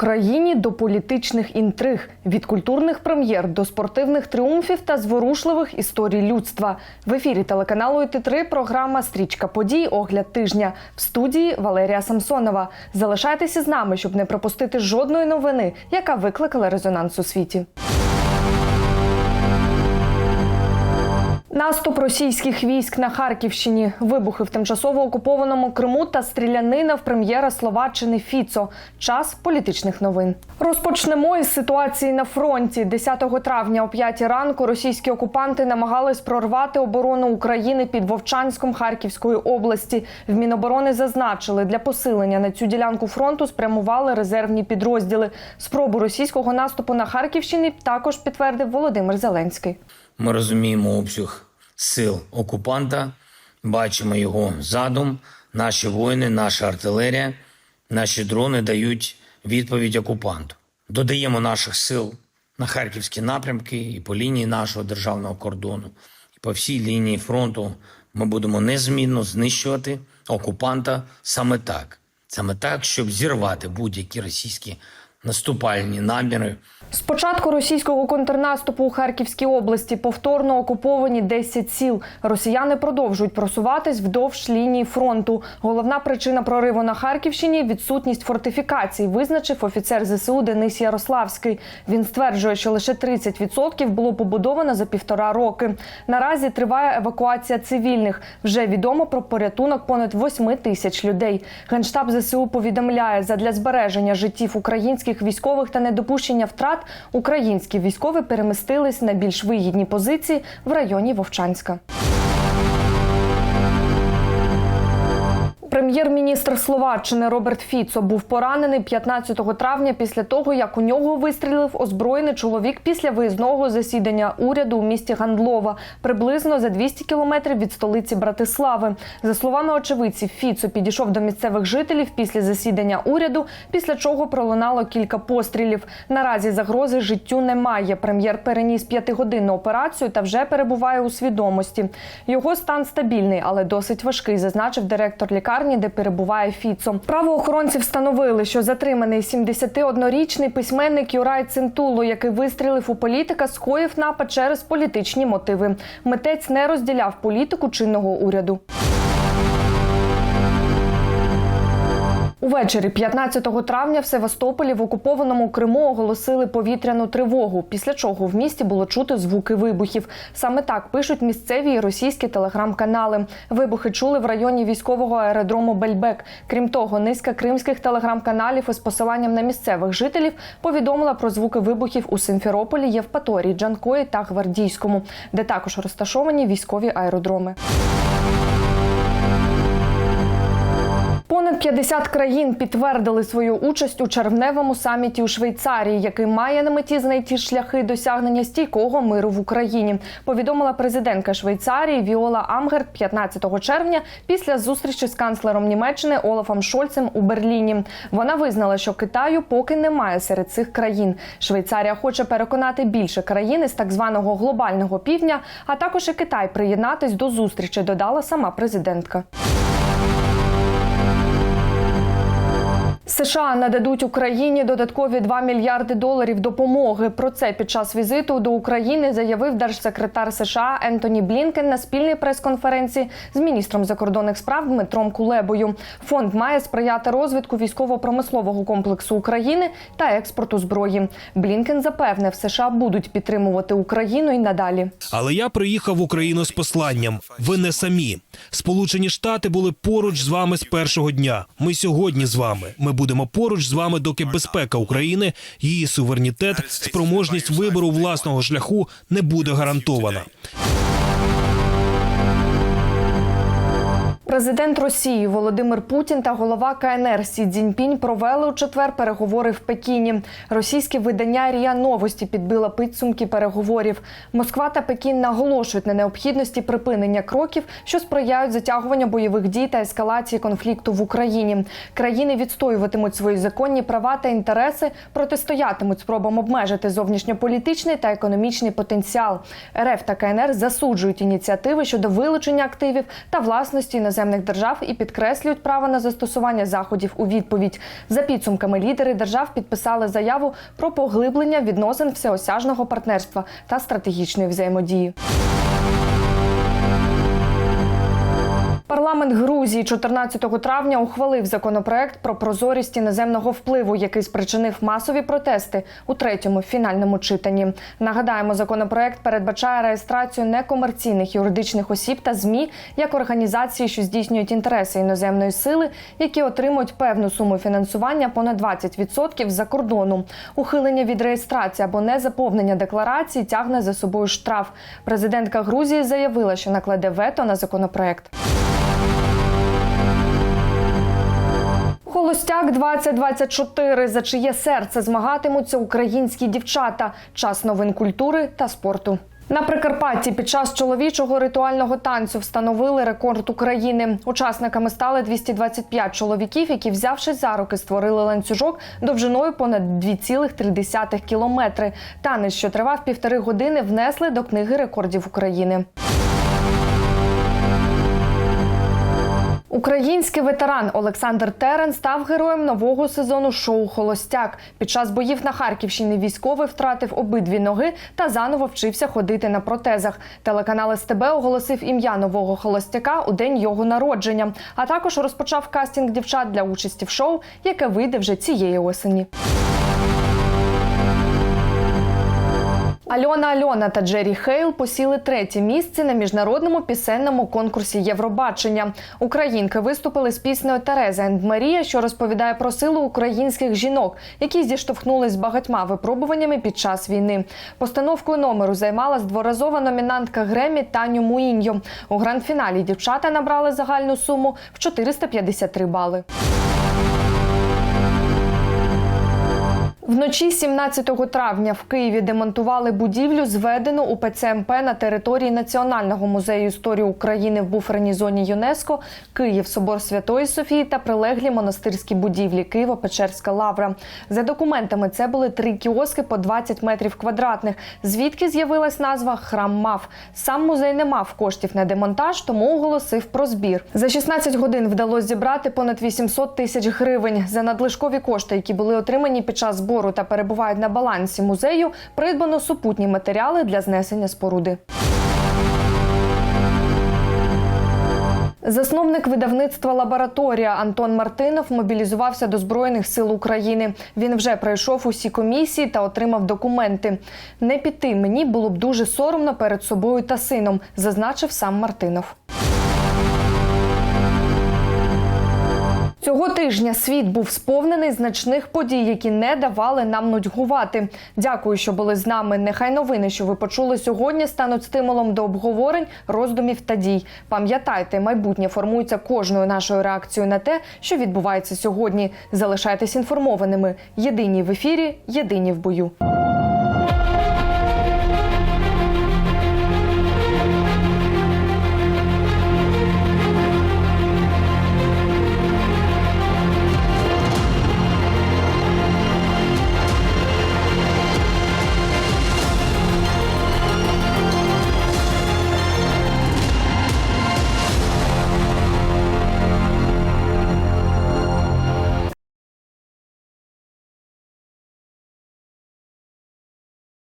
Україні до політичних інтриг, від культурних прем'єр до спортивних тріумфів та зворушливих історій людства. В ефірі телеканалу ІТ3 програма Стрічка подій. Огляд тижня в студії Валерія Самсонова. Залишайтеся з нами, щоб не пропустити жодної новини, яка викликала резонанс у світі. Наступ російських військ на Харківщині, вибухи в тимчасово окупованому Криму та стрілянина в прем'єра Словаччини Фіцо. Час політичних новин. Розпочнемо із ситуації на фронті. 10 травня о 5 ранку російські окупанти намагались прорвати оборону України під Вовчанськом Харківської області. В Міноборони зазначили, для посилення на цю ділянку фронту спрямували резервні підрозділи. Спробу російського наступу на Харківщині також підтвердив Володимир Зеленський. Ми розуміємо обсяг сил окупанта, бачимо його задум. Наші воїни, наша артилерія, наші дрони дають відповідь окупанту. Додаємо наших сил на харківські напрямки і по лінії нашого державного кордону, і по всій лінії фронту. Ми будемо незмінно знищувати окупанта саме так, саме так, щоб зірвати будь-які російські наступальні наміри. З початку російського контрнаступу у Харківській області повторно окуповані 10 сіл. Росіяни продовжують просуватись вдовж лінії фронту. Головна причина прориву на Харківщині відсутність фортифікацій, визначив офіцер ЗСУ Денис Ярославський. Він стверджує, що лише 30% було побудовано за півтора роки. Наразі триває евакуація цивільних. Вже відомо про порятунок понад 8 тисяч людей. Генштаб ЗСУ повідомляє, задля збереження життів українських військових та недопущення втрат українські військові перемістились на більш вигідні позиції в районі Вовчанська. Прем'єр-міністр Словаччини Роберт Фіцо був поранений 15 травня після того, як у нього вистрілив озброєний чоловік після виїзного засідання уряду у місті Гандлова, приблизно за 200 кілометрів від столиці Братислави. За словами очевидців, Фіцо підійшов до місцевих жителів після засідання уряду, після чого пролунало кілька пострілів. Наразі загрози життю немає. Прем'єр переніс п'ятигодинну операцію та вже перебуває у свідомості. Його стан стабільний, але досить важкий, зазначив директор лікарні, де перебуває Фіцо. Правоохоронці встановили, що затриманий 71-річний письменник Юрай Цинтуло, який вистрілив у політика, скоїв напад через політичні мотиви. Митець не розділяв політику чинного уряду. Увечері 15 травня в Севастополі в окупованому Криму оголосили повітряну тривогу, після чого в місті було чути звуки вибухів. Саме так пишуть місцеві російські телеграм-канали. Вибухи чули в районі військового аеродрому Бельбек. Крім того, низка кримських телеграм-каналів із посиланням на місцевих жителів повідомила про звуки вибухів у Симферополі, Євпаторії, Джанкої та Гвардійському, де також розташовані військові аеродроми. Понад 50 країн підтвердили свою участь у червневому саміті у Швейцарії, який має на меті знайти шляхи досягнення стійкого миру в Україні. Повідомила президентка Швейцарії Віола Амгерт 15 червня після зустрічі з канцлером Німеччини Олафом Шольцем у Берліні. Вона визнала, що Китаю поки немає серед цих країн. Швейцарія хоче переконати більше країн із так званого глобального півдня, а також і Китай приєднатись до зустрічі. Додала сама президентка. США нададуть Україні додаткові 2 мільярди доларів допомоги. Про це під час візиту до України заявив держсекретар США Ентоні Блінкен на спільній прес-конференції з міністром закордонних справ Дмитром Кулебою. Фонд має сприяти розвитку військово-промислового комплексу України та експорту зброї. Блінкен запевнив, США будуть підтримувати Україну і надалі. Але я приїхав в Україну з посланням. Ви не самі. Сполучені Штати були поруч з вами з першого дня. Ми сьогодні з вами. Ми будемо поруч з вами, доки безпека України, її суверенітет, спроможність вибору власного шляху не буде гарантована. Президент Росії Володимир Путін та голова КНР Сі Цзіньпінь провели у четвер переговори в Пекіні. Російське видання Рія Новості підбило підсумки переговорів. Москва та Пекін наголошують на необхідності припинення кроків, що сприяють затягуванню бойових дій та ескалації конфлікту в Україні. Країни відстоюватимуть свої законні права та інтереси, протистоятимуть спробам обмежити зовнішньополітичний та економічний потенціал. РФ та КНР засуджують ініціативи щодо вилучення активів та власності іноземних іноземних держав і підкреслюють право на застосування заходів у відповідь. За підсумками лідери держав підписали заяву про поглиблення відносин всеосяжного партнерства та стратегічної взаємодії. Парламент Грузії 14 травня ухвалив законопроект про прозорість іноземного впливу, який спричинив масові протести у третьому фінальному читанні. Нагадаємо, законопроект передбачає реєстрацію некомерційних юридичних осіб та змі як організації, що здійснюють інтереси іноземної сили, які отримують певну суму фінансування понад 20% за кордону. Ухилення від реєстрації або незаповнення декларації тягне за собою штраф. Президентка Грузії заявила, що накладе вето на законопроект. Холостяк 2024 за чиє серце змагатимуться українські дівчата. Час новин культури та спорту. На Прикарпатті під час чоловічого ритуального танцю встановили рекорд України. Учасниками стали 225 чоловіків, які, взявшись за руки, створили ланцюжок довжиною понад 2,3 кілометри. Танець, що тривав півтори години, внесли до книги рекордів України. Український ветеран Олександр Терен став героєм нового сезону шоу Холостяк. Під час боїв на Харківщині військовий втратив обидві ноги та заново вчився ходити на протезах. Телеканал СТБ оголосив ім'я нового холостяка у день його народження, а також розпочав кастинг дівчат для участі в шоу, яке вийде вже цієї осені. Альона Альона та Джері Хейл посіли третє місце на міжнародному пісенному конкурсі Євробачення. Українки виступили з піснею Тереза енд Марія, що розповідає про силу українських жінок, які зіштовхнулись з багатьма випробуваннями під час війни. Постановкою номеру займалась дворазова номінантка Гремі Таню Муіньо. У гранд-фіналі дівчата набрали загальну суму в 453 бали. Вночі 17 травня в Києві демонтували будівлю, зведену у ПЦМП на території Національного музею історії України в буферній зоні ЮНЕСКО, Київ, собор Святої Софії та прилеглі монастирські будівлі Києво-Печерська лавра. За документами це були три кіоски по 20 метрів квадратних. Звідки з'явилась назва Храм мав. Сам музей не мав коштів на демонтаж, тому оголосив про збір. За 16 годин вдалося зібрати понад 800 тисяч гривень. За надлишкові кошти, які були отримані під час збору та перебувають на балансі музею, придбано супутні матеріали для знесення споруди. Засновник видавництва Лабораторія Антон Мартинов мобілізувався до Збройних сил України. Він вже пройшов усі комісії та отримав документи. Не піти мені було б дуже соромно перед собою та сином, зазначив сам Мартинов. Цього тижня світ був сповнений значних подій, які не давали нам нудьгувати. Дякую, що були з нами. Нехай новини, що ви почули сьогодні, стануть стимулом до обговорень, роздумів та дій. Пам'ятайте, майбутнє формується кожною нашою реакцією на те, що відбувається сьогодні. Залишайтесь інформованими. Єдині в ефірі, єдині в бою.